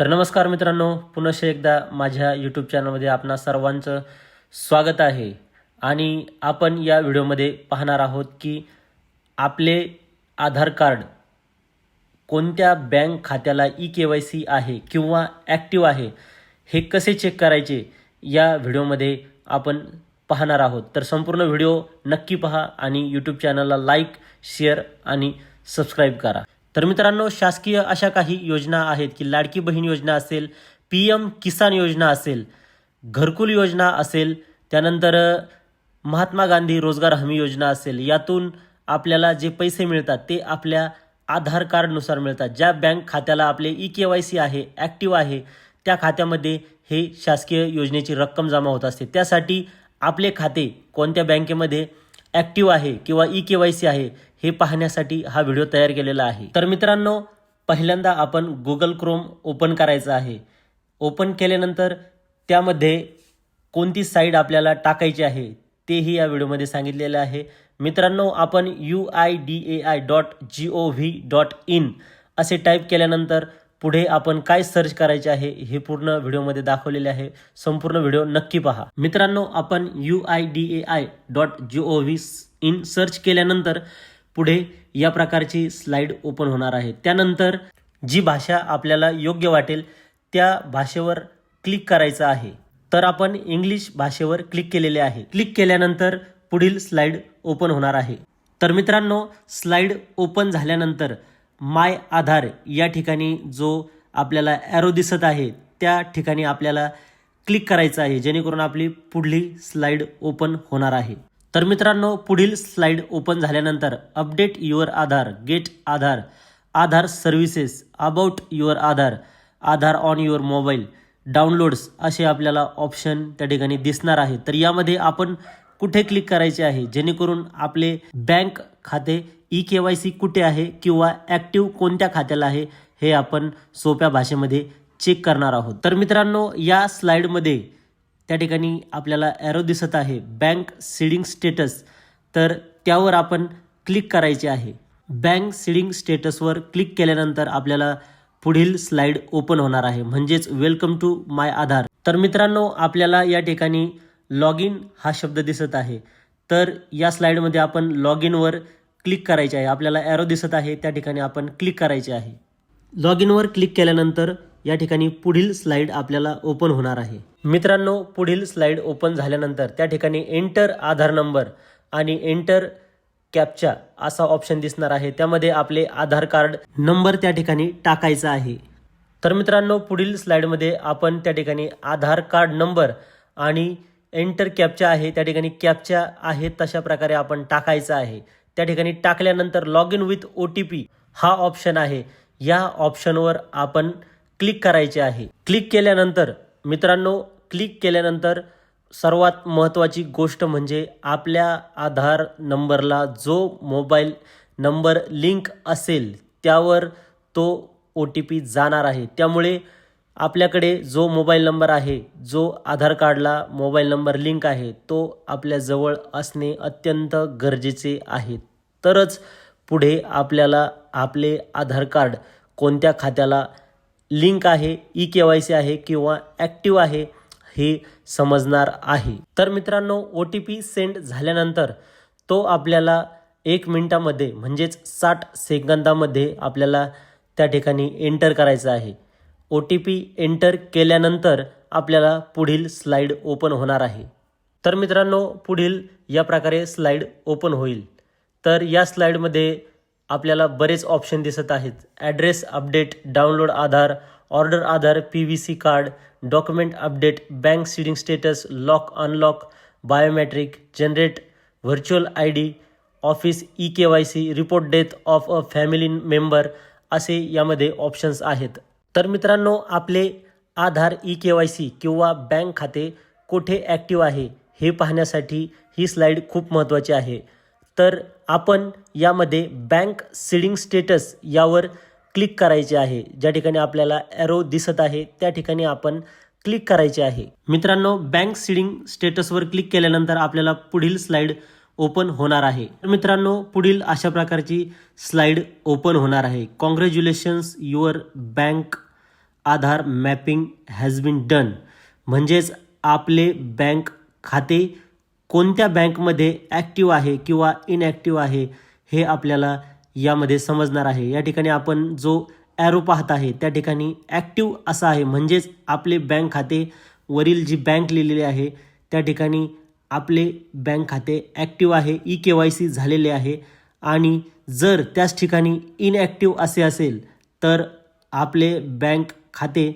तर नमस्कार मित्रांनो पुनश्च एकदा माझ्या यूट्यूब चॅनलमध्ये आपणा सर्वांचं स्वागत आहे. आणि आपण या व्हिडिओमध्ये पाहणार आहोत की आपले आधार कार्ड कोणत्या बँक खात्याला ई के वाय सी आहे किंवा ॲक्टिव्ह आहे हे कसे चेक करायचे या व्हिडिओमध्ये आपण पाहणार आहोत. तर संपूर्ण व्हिडिओ नक्की पहा आणि यूट्यूब चॅनलला लाईक शेअर आणि सबस्क्राईब करा. तर मित्रांनो शासकीय अशा काही योजना आहेत की लाडकी बहीण योजना असेल पी एम किसान योजना असेल घरकुल योजना असेल त्यानंतर महात्मा गांधी रोजगार हमी योजना असेल यातून आपल्याला जे पैसे मिळतात ते आपल्या आधार कार्डनुसार मिळतात. ज्या बँक खात्याला आपले ई के वाय सी आहे ॲक्टिव्ह आहे त्या खात्यामध्ये हे शासकीय योजनेची रक्कम जमा होत असते. त्यासाठी आपले खाते कोणत्या बँकेमध्ये ॲक्टिव्ह आहे किंवा ई के वाय सी आहे हे पाहण्यासाठी हा व्हिडिओ तयार केलेला आहे. तर मित्रांनो पहिल्यांदा आपण गुगल क्रोम ओपन करायचं आहे. ओपन केल्यानंतर त्यामध्ये कोणती साईड आपल्याला टाकायची आहे तेही या व्हिडिओमध्ये सांगितलेलं आहे. मित्रांनो आपण U I D A I dot G O V dot in असे टाईप केल्यानंतर पुढे आपण काय सर्च करायचे आहे हे पूर्ण व्हिडिओमध्ये दाखवलेले आहे. संपूर्ण व्हिडिओ नक्की पहा. मित्रांनो आपण U I D A I dot G O V in search केल्यानंतर पुढे या प्रकारची स्लाईड ओपन होणार आहे. त्यानंतर जी भाषा आपल्याला योग्य वाटेल त्या भाषेवर क्लिक करायचं आहे. तर आपण इंग्लिश भाषेवर क्लिक केलेले आहे. क्लिक केल्यानंतर पुढील स्लाईड ओपन होणार आहे. तर मित्रांनो स्लाईड ओपन झाल्यानंतर माय आधार या ठिकाणी जो आपल्याला ॲरो दिसत आहे त्या ठिकाणी आपल्याला क्लिक करायचं आहे जेणेकरून आपली पुढली स्लाईड ओपन होणार आहे. तर मित्रांनो पुढील स्लाईड ओपन झाल्यानंतर update your Aadhaar get Aadhaar Aadhaar services about your Aadhaar Aadhaar on your mobile downloads असे आपल्याला ऑप्शन त्या ठिकाणी दिसणार आहे. तर यामध्ये आपण कुठे क्लिक करायचे आहे? जेणेकरून आपले बँक खाते ई के वाय सी कुठे आहे किंवा ॲक्टिव्ह कोणत्या खात्याला आहे हे आपण सोप्या भाषेमध्ये चेक करणार आहोत. तर मित्रांनो या स्लाईडमध्ये त्या ठिकाणी आपल्याला ॲरो दिसत आहे बँक सीडिंग स्टेटस तर त्यावर आपण क्लिक करायचे आहे. बँक सीडिंग स्टेटसवर क्लिक केल्यानंतर आपल्याला पुढील स्लाईड ओपन होणार आहे. म्हणजेच वेलकम टू माय आधार तर मित्रांनो आपल्याला या ठिकाणी लॉग इन हा शब्द दिसत आहे. तर या स्लाईडमध्ये आपण लॉग इनवर क्लिक करायचे आहे. आपल्याला ॲरो दिसत आहे. त्या ठिकाणी आपण क्लिक करायचे आहे. लॉग इनवर क्लिक केल्यानंतर या ठिकाणी पुढील स्लाईड आपल्याला ओपन होणार आहे. मित्रांनो पुढील स्लाईड ओपन झाल्यानंतर त्या ठिकाणी एंटर आधार नंबर आणि एंटर कॅपचा असा ऑप्शन दिसणार आहे. त्यामध्ये आपले आधार कार्ड नंबर त्या ठिकाणी टाकायचा आहे. तर मित्रांनो पुढील स्लाईडमध्ये आपण त्या ठिकाणी आधार कार्ड नंबर आणि एंटर कॅपचा आहे त्या ठिकाणी कॅपचा आहे तशा प्रकारे आपण टाकायचा आहे. त्या ठिकाणी टाकल्यानंतर log in with O T P हा ऑप्शन आहे. या ऑप्शनवर आपण क्लिक करायचे आहे. क्लिक केल्यानंतर मित्रांनो क्लिक केल्यानंतर सर्वात महत्त्वाची गोष्ट म्हणजे आपल्या आधार नंबरला जो मोबाईल नंबर लिंक असेल त्यावर तो ओ टी पी जाणार आहे. त्यामुळे आपल्याकडे जो मोबाईल नंबर आहे जो आधार कार्डला मोबाईल नंबर लिंक आहे तो आपल्याजवळ असणे अत्यंत गरजेचे आहे. तरच पुढे आपल्याला आपले आधार कार्ड कोणत्या खात्याला लिंक आहे ई के वाय सी आहे किंवा ॲक्टिव्ह आहे हे समजणार आहे. तर मित्रांनो ओ टी पी सेंड झाल्यानंतर तो आपल्याला एक मिनटामध्ये म्हणजेच साठ सेकंदामध्ये आपल्याला त्या ठिकाणी एंटर करायचं आहे. ओ टी पी एंटर केल्यानंतर आपल्याला पुढील स्लाईड ओपन होणार आहे. तर मित्रांनो पुढील या प्रकारे स्लाईड ओपन होईल. तर या स्लाईडमध्ये आपल्याला बरेच ऑप्शन दिसत आहेत. Address update download Aadhaar order Aadhaar P V C card document update bank seeding status lock unlock biometric generate virtual I D office E K Y C report death of a family member असे यामध्ये options आहेत. तर मित्रांनो आपले Aadhaar E K Y C किंवा bank खाते कुठे active आहे हे पाहण्यासाठी ही स्लाईड खूप महत्त्वाची आहे. तर आपण यामध्ये बँक सीडिंग स्टेटस यावर क्लिक करायचे आहे. ज्या ठिकाणी आपल्याला ॲरो दिसत आहे त्या ठिकाणी आपण क्लिक करायचे आहे. मित्रांनो बँक सिडिंग स्टेटसवर क्लिक केल्यानंतर आपल्याला पुढील स्लाईड ओपन होणार आहे. तर मित्रांनो पुढील अशा प्रकारची स्लाईड ओपन होणार आहे. Congratulations your bank Aadhaar mapping has been done म्हणजेच आपले बँक खाते कोणत्या बँकमध्ये ॲक्टिव्ह आहे किंवा इनॲक्टिव्ह आहे हे आपल्याला यामध्ये समजणार आहे. या ठिकाणी आपण जो ॲरो पाहत आहे त्या ठिकाणी ॲक्टिव्ह असा आहे. म्हणजेच आपले बँक खाते वरील जी बँक लिहिलेली आहे त्या ठिकाणी आपले बँक खाते ॲक्टिव्ह आहे ई के वाय सी झालेले आहे आणि जर त्याच ठिकाणी इनॲक्टिव्ह असे असेल तर आपले बँक खाते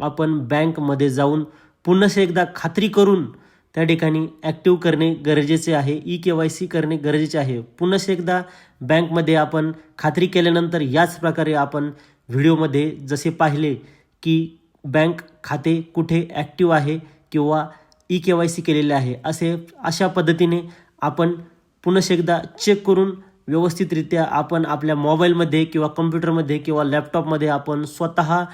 आपण बँकमध्ये जाऊन पुन्हा एकदा खात्री करून त्या ठिकाणी ॲक्टिव्ह करणे गरजेचे आहे ई के वाय सी करणे गरजेचे आहे. पुन्हा एकदा बँकमध्ये आपण खात्री केल्यानंतर याच प्रकारे आपण व्हिडिओमध्ये जसे पाहिले की बँक खाते कुठे ॲक्टिव्ह आहे किंवा ई के वाय सी केलेले आहे. असे अशा पद्धतीने आपण पुन्हा एकदा चेक करून व्यवस्थितरित्या आपण आपल्या मोबाईलमध्ये किंवा कम्प्युटरमध्ये किंवा लॅपटॉपमध्ये आपण स्वतः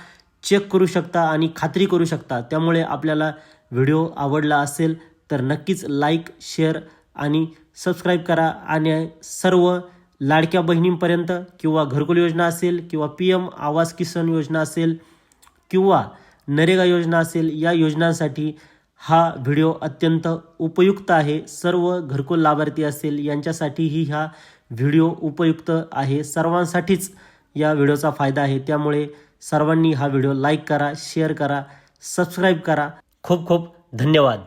चेक करू शकता आणि खात्री करू शकता. त्यामुळे आपल्याला व्हिडिओ आवडला असेल तर नक्कीच लाईक शेअर आणि सबस्क्राईब करा. आणि सर्व लाडक्या बहिणींपर्यंत किंवा घरकुल योजना असेल किंवा पी एम आवास किसान योजना असेल किंवा नरेगा योजना असेल या योजनांसाठी हा व्हिडिओ अत्यंत उपयुक्त आहे. सर्व घरकुल लाभार्थी असेल यांच्यासाठीही हा व्हिडिओ उपयुक्त आहे. सर्वांसाठीच या व्हिडिओचा फायदा आहे. त्यामुळे सर्वांनी हा व्हिडिओ लाईक करा शेअर करा सबस्क्राईब करा. खूप खूप धन्यवाद.